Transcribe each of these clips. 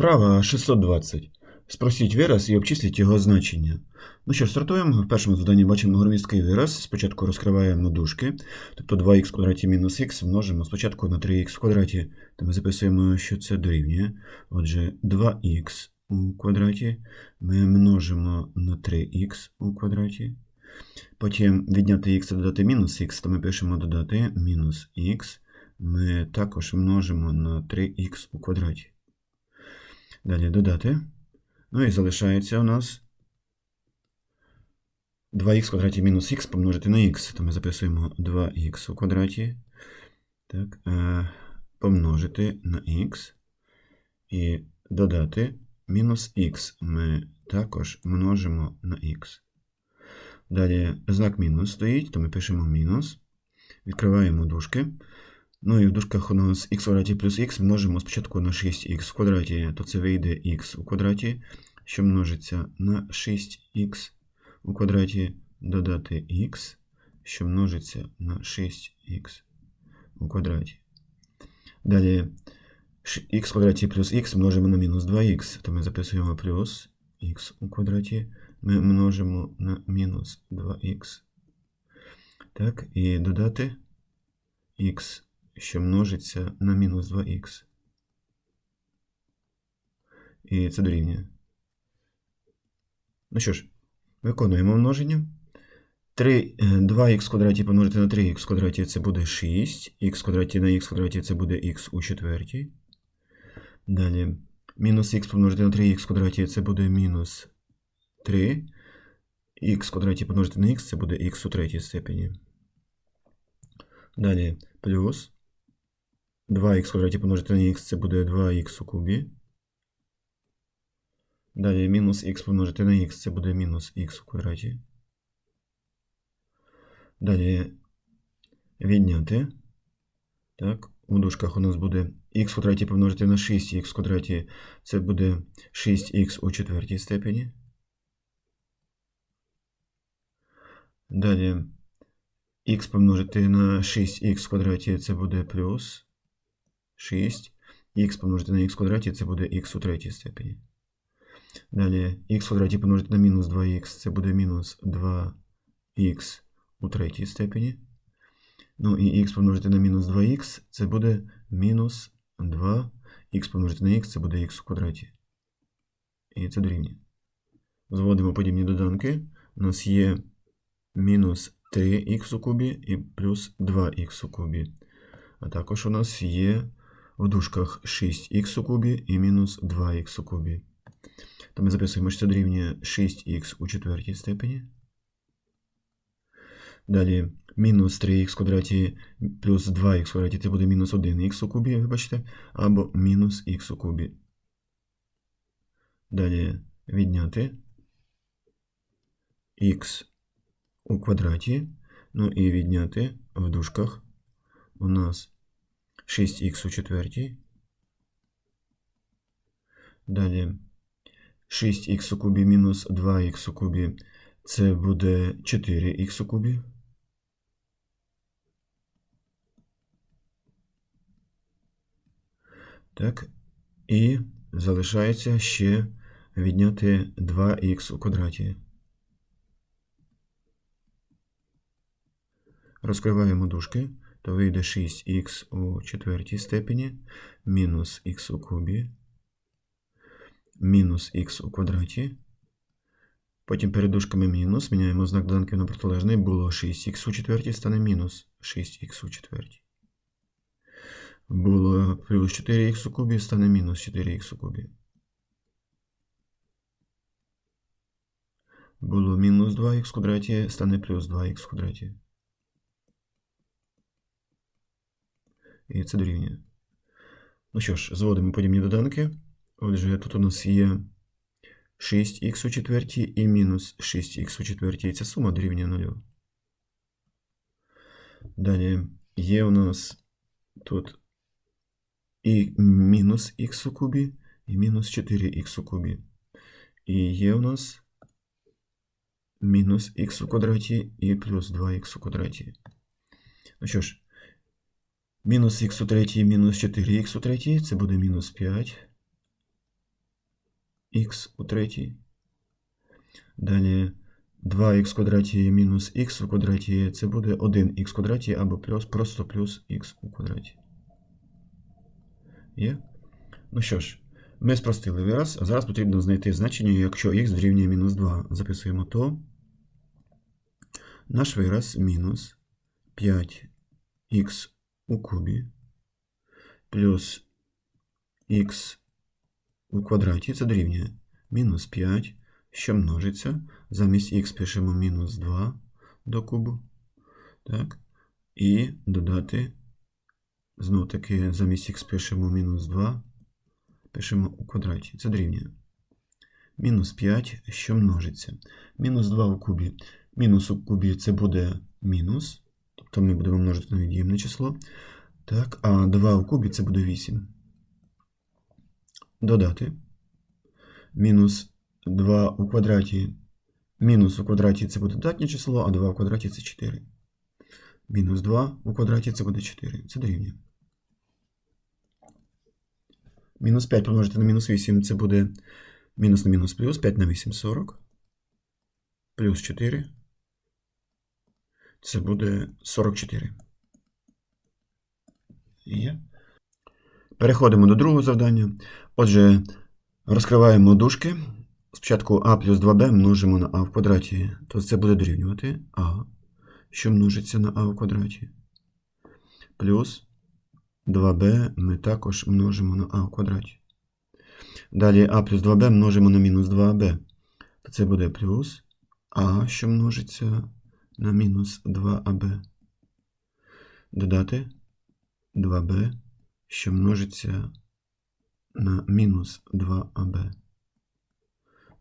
Вправа 620. Спросіть вираз і обчисліть його значення. Ну що ж, стартуємо. В першому заданні бачимо громісткий вираз. Спочатку розкриваємо дужки, тобто 2х в квадраті мінус х множимо спочатку на 3х в квадраті, то ми записуємо, що це дорівнює. Отже, 2х у квадраті ми множимо на 3х у квадраті. Потім відняти х та додати мінус х, то ми пишемо додати мінус х. Ми також множимо на 3х у квадраті. Далі додати. Ну і залишається у нас 2х в квадраті мінус х помножити на х. То ми записуємо 2х у квадраті. Так, е, помножити на х. І додати мінус х. Ми також множимо на х. Далі знак мінус стоїть, то ми пишемо мінус. Відкриваємо дужки. Ну і в дужках у нас х квадраті плюс х множимо спочатку на 6х в квадраті, то це вийде х у квадраті, що множиться на 6х у квадраті, додати х, що множиться на 6х у квадраті. Далі х квадраті плюс х множимо на мінус 2х, то ми записуємо плюс х у квадраті, ми множимо на мінус 2х. Так, і додати х що множиться на мінус 2х. І це дорівнює. Ну що ж, виконуємо множення. 3, 2х в квадраті помножити на 3х в квадраті це буде 6. х квадраті на х квадраті це буде х у четвертій. Далі мінус х помножити на 3х в квадраті це буде мінус 3. х квадраті помножити на х це буде х у третій степені. Далі плюс 2х в квадраті помножити на х це буде 2х у кубі. Далі мінус х помножити на х це буде мінус х у квадраті. Далі відняти. Так, у дужках у нас буде х квадраті помножити на 6х в квадраті це буде 6х у четвертій степені. Далі х помножити на 6х в квадраті це буде плюс 6. х помножити на х квадраті це буде х у третій степені. Далі х квадраті помножити на мінус 2х це буде мінус 2х у третій степені. Ну і х помножити на мінус 2х це буде мінус 2. х помножити на х це буде х у квадраті. І це дорівнює. Зводимо подібні доданки. У нас є мінус 3х у кубі і плюс 2х у кубі. А також у нас є в дужках 6х у кубі і мінус 2х у кубі. То ми записуємо, що це дорівнює 6х у четвертій степені. Далі мінус 3х в квадраті плюс 2х квадраті це буде мінус 1х у кубі, вибачте, або мінус х у кубі. Далі відняти х у квадраті. Ну і відняти в дужках у нас 6х у четвертій. Далі 6х у кубі мінус 2х у кубі це буде 4х у кубі. Так, і залишається ще відняти 2х у квадраті. Розкриваємо дужки, то вийде 6х у четвертій степені, мінус х у кубі, мінус х у квадраті. Потім перед дужками мінус, міняємо знак доданків на протилежний, було 6х у четвертій, стане мінус 6х у четвертій. Було плюс 4х у кубі, стане мінус 4х у кубі. Було мінус 2х в квадраті, стане плюс 2х в квадраті. І це дорівнює. Ну що ж, зводимо подібні доданки. Отже, тут у нас є 6х у четвертій і мінус 6х у четвертій. І ця сума дорівнює 0. Далі є у нас тут і мінус х у кубі, і мінус 4х у кубі. І є у нас мінус х у квадраті і плюс 2х у квадраті. Ну що ж, Мінус х у третій, мінус 4х у третій, це буде мінус 5. х у третій. Далі 2х в квадраті мінус х у квадраті це буде 1х в квадраті або плюс, просто плюс х у квадраті. Є? Ну що ж, ми спростили вираз, а зараз потрібно знайти значення, якщо х дорівнює мінус 2. Записуємо то. Наш вираз мінус 5х у кубі плюс х у квадраті це дорівнює мінус 5, що множиться. Замість х пишемо мінус 2 до кубу. Так. І додати, знову таки, замість х пишемо мінус 2, пишемо у квадраті. Це дорівнює. Мінус 5, що множиться. Мінус 2 у кубі. Мінус у кубі це буде мінус. Тобто ми будемо множити на від'ємне число. Так, а 2 у кубі це буде 8. Додати. Мінус 2 у квадраті. Мінус у квадраті це буде додатнє число, а 2 у квадраті це 4. Мінус 2 у квадраті це буде 4. Це дорівнює. Мінус 5 помножити на мінус 8 це буде мінус на мінус плюс. 5 на 8 40. Плюс 4. Це буде 44. Є. Переходимо до другого завдання. Отже, розкриваємо дужки. Спочатку а плюс 2b множимо на а в квадраті, то це буде дорівнювати а, що множиться на а в квадраті. Плюс 2b ми також множимо на а в квадраті. Далі а плюс 2b множимо на мінус 2b. То це буде плюс а, що множиться на мінус 2аб. Додати 2b, що множиться на мінус 2аб.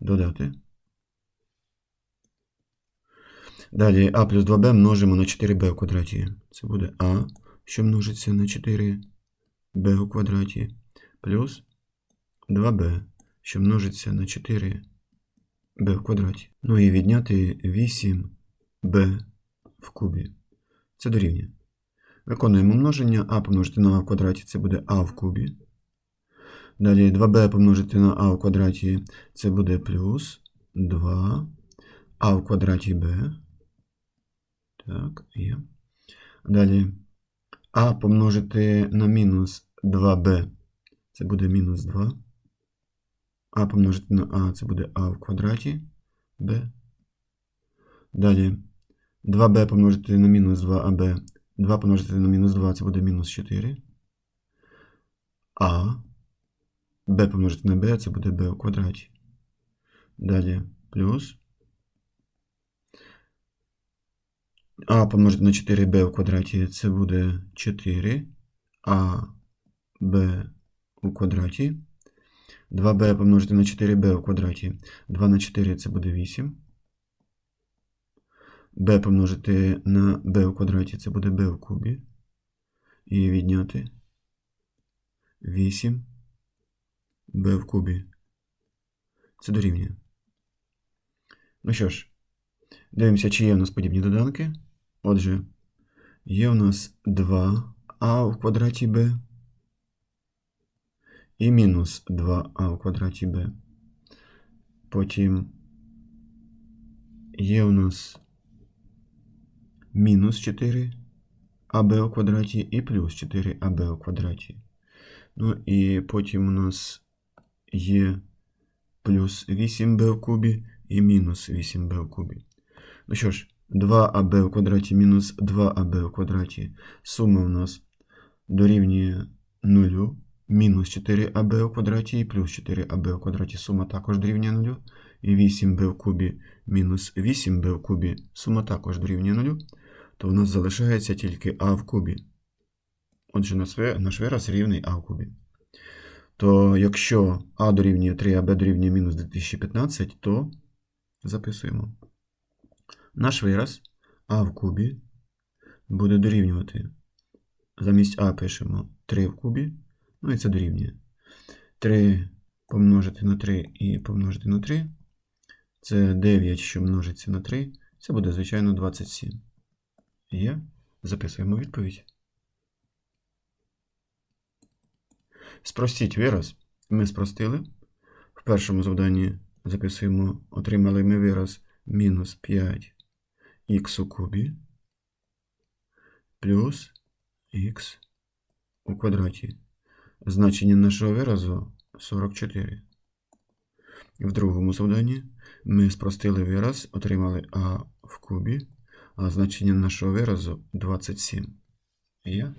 Додати. Далі а плюс 2b множимо на 4b в квадраті. Це буде а, що множиться на 4b у квадраті, плюс 2b, що множиться на 4b в квадраті. Ну і відняти 8b в кубі. Це дорівнює. Виконуємо множення а помножити на а в квадраті, це буде а в кубі. Далі 2b помножити на а в квадраті, це буде плюс 2 а в квадраті b. Так, є. Далі а помножити на мінус 2b, це буде мінус 2. А помножити на а, це буде а в квадраті b. Далі 2b помножити на мінус 2аб. 2 помножити на мінус 2, це буде мінус 4. А b помножити на b, це буде b у квадраті. Далі плюс. А помножити на 4b у квадраті, це буде 4. А b у квадраті. 2b помножити на 4b у квадраті. 2 на 4 це буде 8. B помножити на b у квадраті, це буде b в кубі. І відняти 8 b в кубі. Це дорівнює. Ну що ж, дивимося, чи є у нас подібні доданки. Отже, є у нас 2а в квадраті b і мінус 2а в квадраті b. Потім є у нас мінус 4 аб у квадраті і плюс 4 аб у квадраті. Ну і потім у нас є плюс 8b в кубі і мінус 8b в кубі. Ну що ж, 2аб у квадраті мінус 2аб у квадраті. Сума у нас дорівнює 0. Мінус 4аб у квадраті і плюс 4аб у квадраті. Сума також дорівнює 0. І 8b в кубі мінус 8b в кубі. Сума також дорівнює 0. То у нас залишається тільки а в кубі. Отже, наш вираз рівний а в кубі. То якщо а дорівнює 3, а b дорівнює мінус 2015, то записуємо. Наш вираз а в кубі буде дорівнювати. Замість а пишемо 3 в кубі. Ну і це дорівнює. 3 помножити на 3 і помножити на 3. Це 9, що множиться на 3. Це буде, звичайно, 27. Є. Записуємо відповідь. Спростіть вираз. Ми спростили. В першому завданні записуємо, отримали ми вираз мінус 5х у кубі плюс х у квадраті. Значення нашого виразу 44. В другому завданні ми спростили вираз, отримали а в кубі, значення нашого виразу 27. Є?